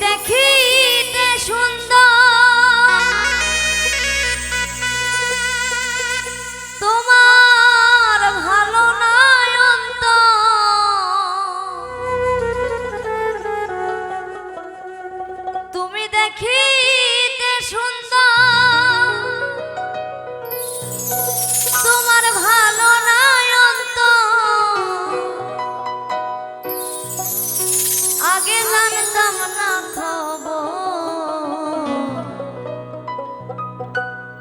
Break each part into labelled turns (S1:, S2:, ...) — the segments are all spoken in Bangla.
S1: দেখিতে সুন্দর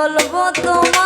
S1: বলব তোমার